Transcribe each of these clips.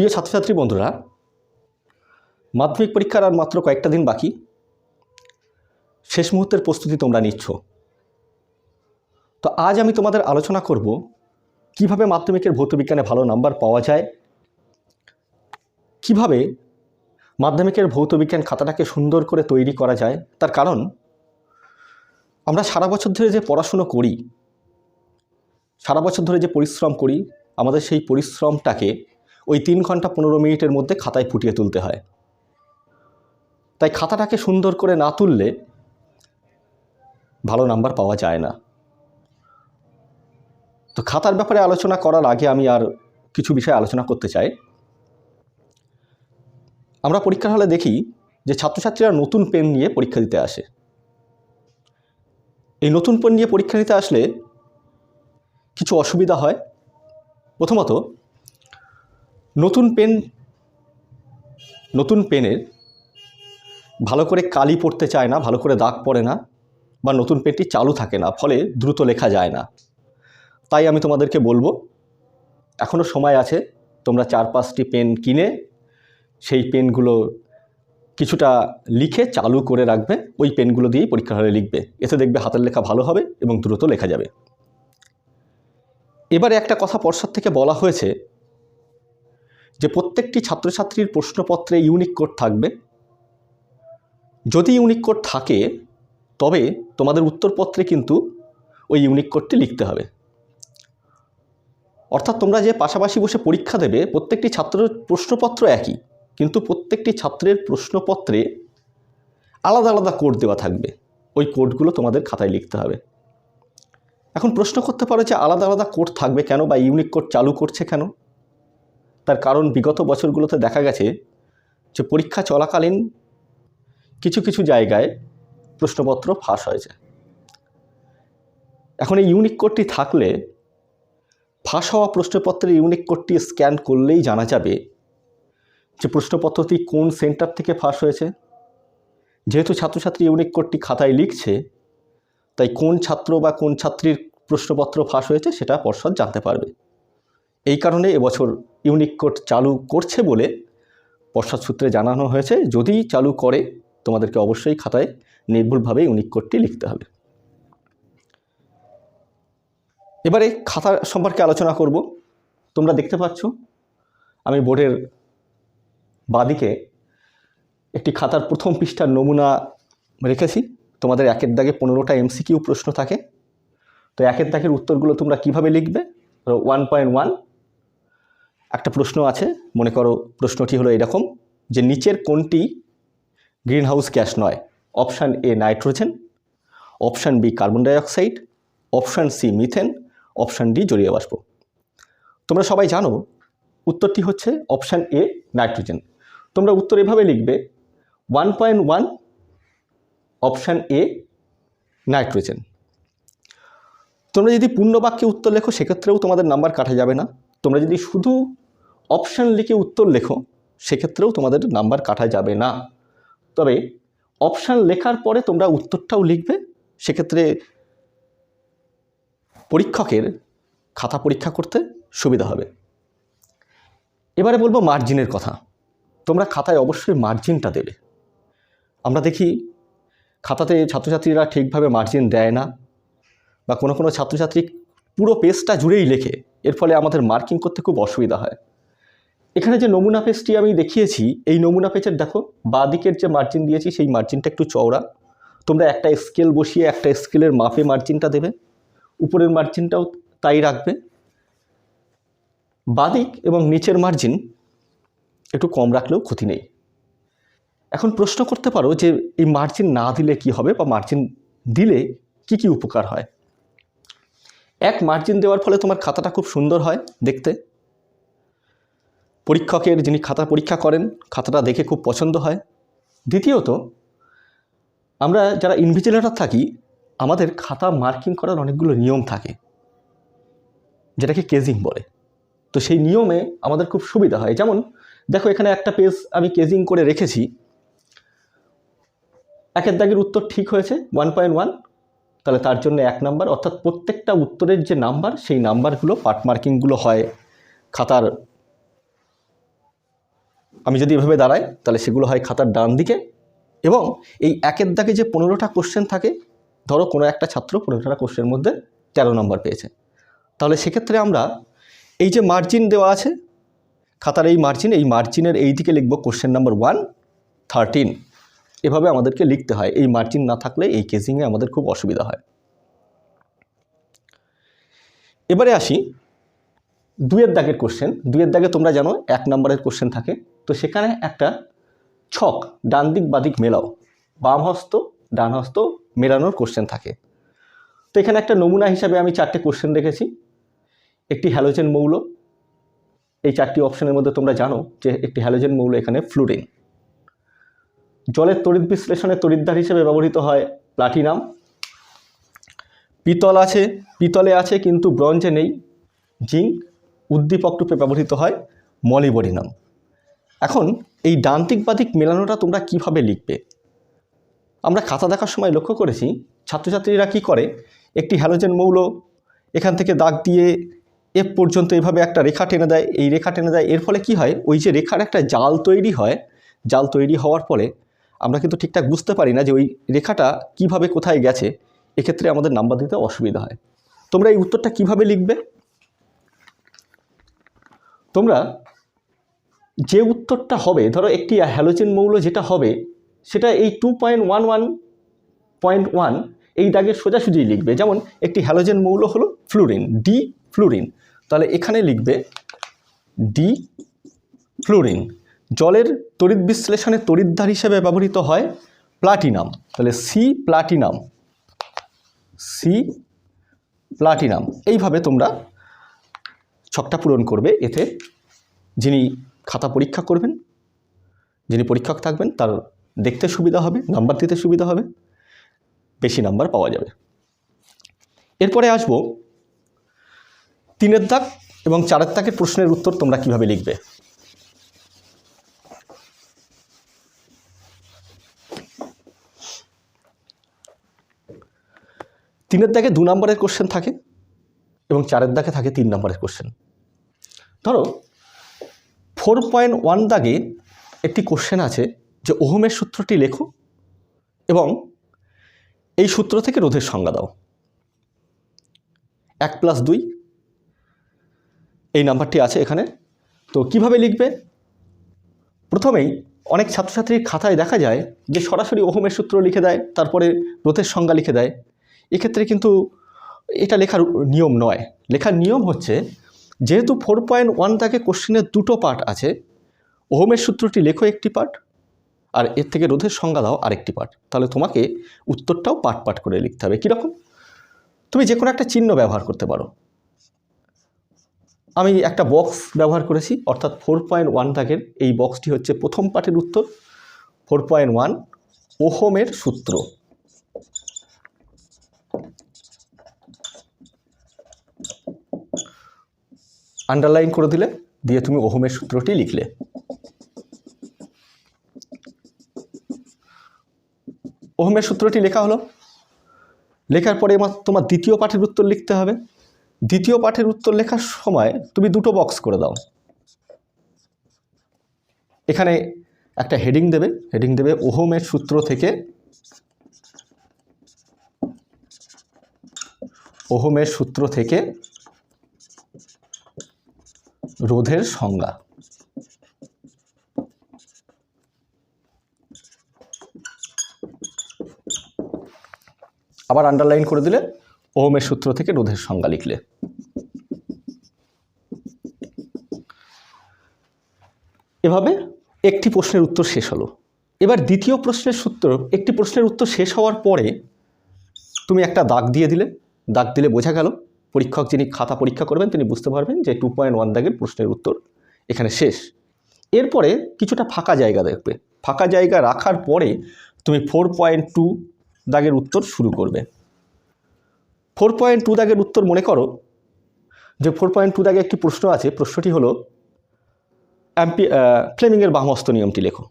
প্রিয় ছাত্রছাত্রী বন্ধুরা, মাধ্যমিক পরীক্ষার আর মাত্র কয়েকটা দিন বাকি। শেষ মুহূর্তের প্রস্তুতি তোমরা নিচ্ছ। তো আজ আমি তোমাদের আলোচনা করব কীভাবে মাধ্যমিকের ভৌতবিজ্ঞানে ভালো নাম্বার পাওয়া যায়, কীভাবে মাধ্যমিকের ভৌতবিজ্ঞান খাতাটাকে সুন্দর করে তৈরি করা যায়। তার কারণ, আমরা সারা বছর ধরে যে পড়াশুনো করি, সারা বছর ধরে যে পরিশ্রম করি, আমাদের সেই পরিশ্রমটাকে ওই তিন ঘণ্টা পনেরো মিনিটের মধ্যে খাতায় ফুটিয়ে তুলতে হয়। তাই খাতাটাকে সুন্দর করে না তুললে ভালো নাম্বার পাওয়া যায় না। তো খাতার ব্যাপারে আলোচনা করার আগে আমি আর কিছু বিষয়ে আলোচনা করতে চাই। আমরা পরীক্ষার হলে দেখি যে ছাত্রছাত্রীরা নতুন পেন নিয়ে পরীক্ষা দিতে আসে। এই নতুন পেন নিয়ে পরীক্ষা দিতে আসলে কিছু অসুবিধা হয়। প্রথমত নতুন পেন, নতুন পেনের ভালো করে কালি পড়তে চায় না, ভালো করে দাগ পড়ে না বা নতুন পেনটি চালু থাকে না, ফলে দ্রুত লেখা যায় না। তাই আমি তোমাদেরকে বলব এখনও সময় আছে, তোমরা চার পাঁচটি পেন কিনে সেই পেনগুলো কিছুটা লিখে চালু করে রাখবে, ওই পেনগুলো দিয়েই পরীক্ষা হলে লিখবে। এতে দেখবে হাতের লেখা ভালো হবে এবং দ্রুত লেখা যাবে। এবারে একটা কথা পর্ষদ থেকে বলা হয়েছে যে প্রত্যেকটি ছাত্রছাত্রীর প্রশ্নপত্রে ইউনিক কোড থাকবে। যদি ইউনিক কোড থাকে, তবে তোমাদের উত্তরপত্রে কিন্তু ওই ইউনিক কোডটি লিখতে হবে। অর্থাৎ তোমরা যে পাশাপাশি বসে পরীক্ষা দেবে, প্রত্যেকটি ছাত্রের প্রশ্নপত্র একই, কিন্তু প্রত্যেকটি ছাত্রের প্রশ্নপত্রে আলাদা আলাদা কোড দেওয়া থাকবে। ওই কোডগুলো তোমাদের খাতায় লিখতে হবে। এখন প্রশ্ন করতে পারো যে আলাদা আলাদা কোড থাকবে কেন বা ইউনিক কোড চালু করছে কেন? তার কারণ বিগত বছরগুলোতে দেখা গেছে যে পরীক্ষা চলাকালীন কিছু কিছু জায়গায় প্রশ্নপত্র ফাঁস হয়েছে। এখন এই ইউনিক কোডটি থাকলে ফাঁস হওয়া প্রশ্নপত্রের ইউনিক কোডটি স্ক্যান করলেই জানা যাবে যে প্রশ্নপত্রটি কোন সেন্টার থেকে ফাঁস হয়েছে। যেহেতু ছাত্রছাত্রী ইউনিক কোডটি খাতায় লিখছে, তাই কোন ছাত্র বা কোন ছাত্রীর প্রশ্নপত্র ফাঁস হয়েছে সেটা পর্ষদ জানতে পারবে। এই কারণে এবছর ইউনিক কোড চালু করছে বলে পর্ষদ সূত্রে জানানো হয়েছে। যদি চালু করে, তোমাদেরকে অবশ্যই খাতায় নির্ভুলভাবে ইউনিক কোডটি লিখতে হবে। এবারে খাতা সম্পর্কে আলোচনা করব। তোমরা দেখতে পাচ্ছ, আমি বোর্ডের বাদিকে একটি খাতার প্রথম পৃষ্ঠার নমুনা রেখেছি। তোমাদের একের দাগে পনেরোটা এমসিকিউ প্রশ্ন থাকে। তো একের দাগের উত্তরগুলো তোমরা কীভাবে লিখবে? ওয়ান পয়েন্ট ওয়ান একটা প্রশ্ন আছে, মনে করো প্রশ্নটি হলো এরকম, যে নিচের কোনটি গ্রিনহাউস গ্যাস নয়? Option A nitrogen, option B carbon dioxide, option C methane, option D জলীয় বাষ্প। তোমরা সবাই জানো, উত্তরটি হচ্ছে অপশান এ নাইট্রোজেন। তোমরা উত্তর এভাবে লিখবে, one point one, option A nitrogen. তোমরা যদি পূর্ণ বাক্যে উত্তর লেখো, সেক্ষেত্রেও তোমাদের নাম্বার কাটা যাবে না। তোমরা যদি শুধু অপশান লিখে উত্তর লেখো, সেক্ষেত্রেও তোমাদের নাম্বার কাটা যাবে না। তবে অপশান লেখার পরে তোমরা উত্তরটাও লিখবে, সেক্ষেত্রে পরীক্ষকের খাতা পরীক্ষা করতে সুবিধা হবে। এবারে বলব মার্জিনের কথা। তোমরা খাতায় অবশ্যই মার্জিনটা দেবে। আমরা দেখি খাতাতে ছাত্রছাত্রীরা ঠিকভাবে মার্জিন দেয় না, বা কোনো কোনো ছাত্রছাত্রী পুরো পেজটা জুড়েই লেখে, এর ফলে আমাদের মার্কিং করতে খুব অসুবিধা হয়। এখানে যে নমুনা পেজটি আমি দেখিয়েছি, এই নমুনা পেজের দেখো বাঁ দিকের যে মার্জিন দিয়েছি, সেই মার্জিনটা একটু চওড়া। তোমরা একটা স্কেল বসিয়ে একটা স্কেলের মাপে মার্জিনটা দেবে। উপরের মার্জিনটাও তাই রাখবে। বাদিক এবং নিচের মার্জিন একটু কম রাখলেও ক্ষতি নেই। এখন প্রশ্ন করতে পারো যে, এই মার্জিন না দিলে কি হবে বা মার্জিন দিলে কি কি উপকার হয়? এক মার্জিন দেওয়ার ফলে তোমার খাতাটা খুব সুন্দর হয় দেখতে। পরীক্ষকের যিনি খাতা পরীক্ষা করেন, খাতাটা দেখে খুব পছন্দ হয়। দ্বিতীয়ত, আমরা যারা ইনভিজিলেটর থাকি, আমাদের খাতা মার্কিং করার অনেকগুলো নিয়ম থাকে, যেটাকে কেজিং বলে। তো সেই নিয়মে আমাদের খুব সুবিধা হয়। যেমন, দেখো এখানে একটা পেজ আমি কেজিং করে রেখেছি। একের দাগের উত্তর ঠিক হয়েছে ওয়ান পয়েন্ট ওয়ান তাহলে তার জন্য এক নাম্বার অর্থাৎ প্রত্যেকটা উত্তরের যে নাম্বার সেই নাম্বারগুলো পার্ট মার্কিংগুলো হয় খাতার আমি যদি এভাবে দাঁড়াই, তাহলে সেগুলো হয় খাতার ডান দিকে এবং এই একের দাগে যে পনেরোটা কোশ্চেন থাকে, ধরো কোনো একটা ছাত্র পনেরোটা কোশ্চেনের মধ্যে তেরো নম্বর পেয়েছে। তাহলে সেক্ষেত্রে আমরা এই যে মার্জিন দেওয়া আছে, খাতার এই মার্জিন এই মার্জিনের এই দিকে লিখব কোশ্চেন নাম্বার ওয়ান থার্টিন এভাবে আমাদেরকে লিখতে হয়। এই মার্জিন না থাকলে এই কেজিংয়ে আমাদের খুব অসুবিধা হয়। এবারে আসি দুয়ের দাগের কোশ্চেন দুয়ের দাগে তোমরা জানো এক নম্বরের কোশ্চেন থাকে। তো সেখানে একটা ছক, ডান দিক বাদিক মেলাও। বাম হস্ত, ডান হস্ত মেলানোর কোশ্চেন থাকে। তো এখানে একটা নমুনা হিসাবে আমি চারটে কোশ্চেন রেখেছি একটি হ্যালোজেন মৌল। এই চারটি অপশনের মধ্যে তোমরা জানো যে একটি হ্যালোজেন মৌল এখানে ফ্লুরিন জলের তড়িৎ বিশ্লেষণে তড়িৎদ্বার হিসেবে ব্যবহৃত হয় প্লাটিনাম পিতল আছে, পিতলে আছে কিন্তু ব্রঞ্জে নেই। জিঙ্ক উদ্দীপক রূপে ব্যবহৃত হয় মলিবডিনাম। এখন এই ডান্তিক বাদিক মেলানোটা তোমরা কীভাবে লিখবে? আমরা খাতা দেখার সময় লক্ষ্য করেছি, ছাত্রছাত্রীরা কি করে? একটি হ্যালোজেন মৌল, এখান থেকে দাগ দিয়ে এ পর্যন্ত এভাবে একটা রেখা টেনে দেয়, এই রেখা টেনে দেয়, এর ফলে কি হয়? ওই যে রেখার একটা জাল তৈরি হয়, জাল তৈরি হওয়ার ফলে আমরা কিন্তু ঠিকঠাক বুঝতে পারি না যে ওই রেখাটা কীভাবে কোথায় গেছে, এক্ষেত্রে আমাদের নাম্বার দিতে অসুবিধা হয়। তোমরা এই উত্তরটা কীভাবে লিখবে? তোমরা যে উত্তরটা হবে, ধরো একটি হ্যালোজেন মৌল যেটা হবে, সেটা এই two point one one point one এই দাগের সোজাসুজি লিখবে। যেমন একটি হ্যালোজেন মৌল হলো ফ্লুরিন ডি ফ্লুরিন তাহলে এখানে লিখবে ডি ফ্লুরিন জলের তড়িৎ বিশ্লেষণে তড়িৎদ্বার হিসেবে ব্যবহৃত হয় প্লাটিনাম তাহলে সি প্লাটিনাম সি প্লাটিনাম এইভাবে তোমরা ছকটা পূরণ করবে। এতে যিনি খাতা পরীক্ষা করবেন, যিনি পরীক্ষক থাকবেন, তার দেখতে সুবিধা হবে, নাম্বার দিতে সুবিধা হবে, বেশি নাম্বার পাওয়া যাবে। এরপরে আসব, তিনের দাগ এবং চারের দাগের প্রশ্নের উত্তর তোমরা কীভাবে লিখবে? তিনের দাগে দু নম্বরের কোশ্চেন থাকে। এবং চারের দাগে থাকে তিন নম্বরের কোশ্চেন ধরো ফোর পয়েন্ট ওয়ান দাগে একটি কোশ্চেন আছে যে ওহমের সূত্রটি লেখো এবং এই সূত্র থেকে রোধের সংজ্ঞা দাও। এক প্লাস দুই, এই নাম্বারটি আছে এখানে। তো কীভাবে লিখবে? প্রথমেই অনেক ছাত্রছাত্রীর খাতায় দেখা যায় যে সরাসরি ওহমের সূত্র লিখে দেয়, তারপরে রোধের সংজ্ঞা লিখে দেয়। এক্ষেত্রে কিন্তু এটা লেখার নিয়ম নয়। লেখার নিয়ম হচ্ছে, যেহেতু ফোর পয়েন্ট ওয়ান থেকে কোশ্চেনের দুটো পার্ট আছে, ওহমের সূত্রটি লেখো একটি পার্ট আর এর থেকে রোধের সংজ্ঞা দাও আরেকটি পার্ট তাহলে তোমাকে উত্তরটাও পার্ট পার্ট করে লিখতে হবে। কীরকম? তুমি যে কোনো একটা চিহ্ন ব্যবহার করতে পারো। আমি একটা বক্স ব্যবহার করেছি, অর্থাৎ ফোর পয়েন্ট ওয়ান দাগের এই বক্সটি হচ্ছে প্রথম পার্টের উত্তর। ফোর পয়েন্ট ওয়ান ওহমের সূত্র। আন্ডারলাইন করে দিলে দিয়ে তুমি ওহমের সূত্রটি লিখলে। ওহমের সূত্রটি লেখা হলো, লেখার পরে তোমার দ্বিতীয় পাঠের উত্তর লিখতে হবে। দ্বিতীয় পাঠের উত্তর লেখার সময় তুমি দুটো বক্স করে দাও। এখানে একটা হেডিং দেবে হেডিং দেবে ওহমের সূত্র থেকে ওহমের সূত্র থেকে রোধের সংজ্ঞা। আবার আন্ডারলাইন করে দিলে ওহমের সূত্র থেকে রোধের সংজ্ঞা লিখলে। এভাবে একটি প্রশ্নের উত্তর শেষ হলো। এবার দ্বিতীয় প্রশ্নের সূত্র, একটি প্রশ্নের উত্তর শেষ হওয়ার পরে তুমি একটা দাগ দিয়ে দিলে। দাগ দিলে বোঝা গেল পরীক্ষক যিনি খাতা পরীক্ষা করবেন, তিনি বুঝতে পারবেন যে টু পয়েন্ট ওয়ান দাগের প্রশ্নের উত্তর এখানে শেষ। এরপরে কিছুটা ফাঁকা জায়গা দেখবে। ফাঁকা জায়গা রাখার পরে তুমি ফোর পয়েন্ট টু দাগের উত্তর শুরু করবে। ফোর পয়েন্ট টু দাগের উত্তর মনে করো যে ফোর পয়েন্ট টু দাগে একটি প্রশ্ন আছে। প্রশ্নটি হলো, অ্যাম্পি ফ্লেমিংয়ের বামহস্ত নিয়মটি লেখো।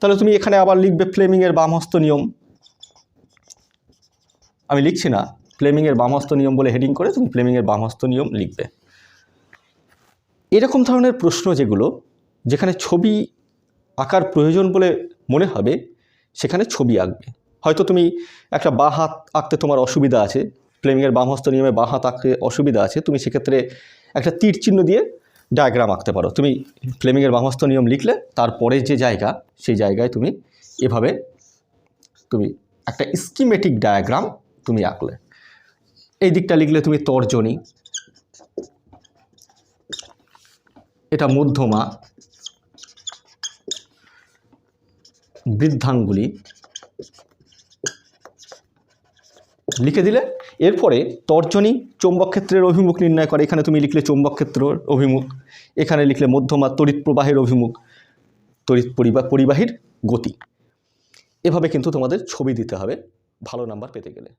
তাহলে তুমি এখানে আবার লিখবে ফ্লেমিংয়ের বামহস্ত নিয়ম। আমি লিখছি না। ফ্লেমিংয়ের বামহস্ত নিয়ম বলে হেডিং করে তুমি ফ্লেমিংয়ের বামহস্ত নিয়ম লিখবে। এরকম ধরনের প্রশ্ন যেগুলো, যেখানে ছবি আঁকার প্রয়োজন বলে মনে হবে, সেখানে ছবি আঁকবে। হয়তো তুমি একটা বাঁ হাত আঁকতে তোমার অসুবিধা আছে, ফ্লেমিংয়ের বাম হস্ত নিয়মে বাঁ হাত আঁকতে অসুবিধা আছে, তুমি সেক্ষেত্রে একটা তীর চিহ্ন দিয়ে ডায়াগ্রাম আঁকতে পারো। তুমি ফ্লেমিংয়ের বাম হস্ত নিয়ম লিখলে, তারপরে যে জায়গা, সেই জায়গায় তুমি এভাবে, তুমি একটা স্কিমেটিক ডায়াগ্রাম তুমি আঁকলে। এই দিকটা লিখলে তুমি তর্জনী। এটা মধ্যমা। বৃদ্ধাঙ্গুলি। লিখে দিলে এরপরে তর্জনী চৌম্বক ক্ষেত্রের অভিমুখ নির্ণয় করে। এখানে তুমি লিখলে চৌম্বক ক্ষেত্রের অভিমুখ। এখানে লিখলে মধ্যমা তড়িৎ প্রবাহের অভিমুখ, তড়িৎ পরিবা, পরিবাহীর গতি। এভাবে কিন্তু তোমাদের ছবি দিতে হবে। ভালো নাম্বার পেতে গেলে।